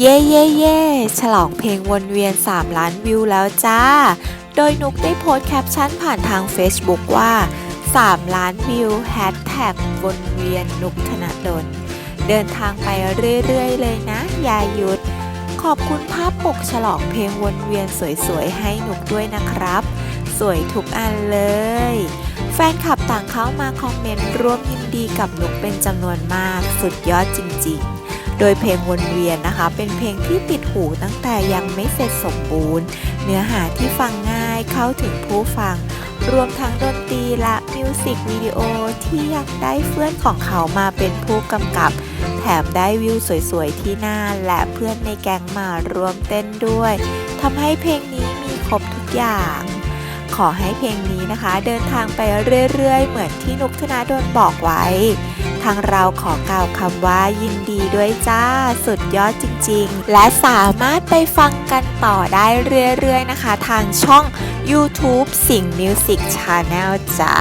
เย่เย่เย่ฉลองเพลงวนเวียน 3 ล้านวิวแล้วจ้า โดยนุกได้โพสต์แคปชั่นผ่านทาง Facebook ว่า 3 ล้านวิวแฮชแท็กวนเวียนนุกธนดล เดินทางไปเรื่อย ๆ เลยนะอย่าหยุดขอบคุณภาพปกฉลองเพลงวนเวียนสวย ๆ ให้นุกด้วยนะครับ สวยทุกอันเลย แฟนคลับต่างเข้ามาคอมเมนต์ร่วมยินดีกับนุกเป็นจำนวนมาก สุดยอดจริง ๆ โดยเพลงวนเวียนนะคะ เป็นเพลงที่ติดหูตั้งแต่ยังไม่เสร็จสมบูรณ์ เนื้อหาที่ฟังง่ายเข้าถึงผู้ฟัง รวมทั้งดนตรีและมิวสิกวิดีโอที่ยังได้เพื่อนของเขามาเป็นผู้กำกับ แถมได้วิวสวยๆที่หน้าและเพื่อนในแก๊งมารวมเต้นด้วยทำให้เพลงนี้มีครบทุกอย่าง ขอให้เพลงนี้นะคะ เดินทางไปเรื่อยๆ เหมือนที่นุกธนาโดนบอกไว้ ทางเราขอกล่าวคำว่ายินดีด้วยจ้า สุดยอดจริงๆ และสามารถไปฟังกันต่อได้เรื่อยๆนะคะ ทางช่อง YouTube สิงห์มิวสิกชาแนลจ้า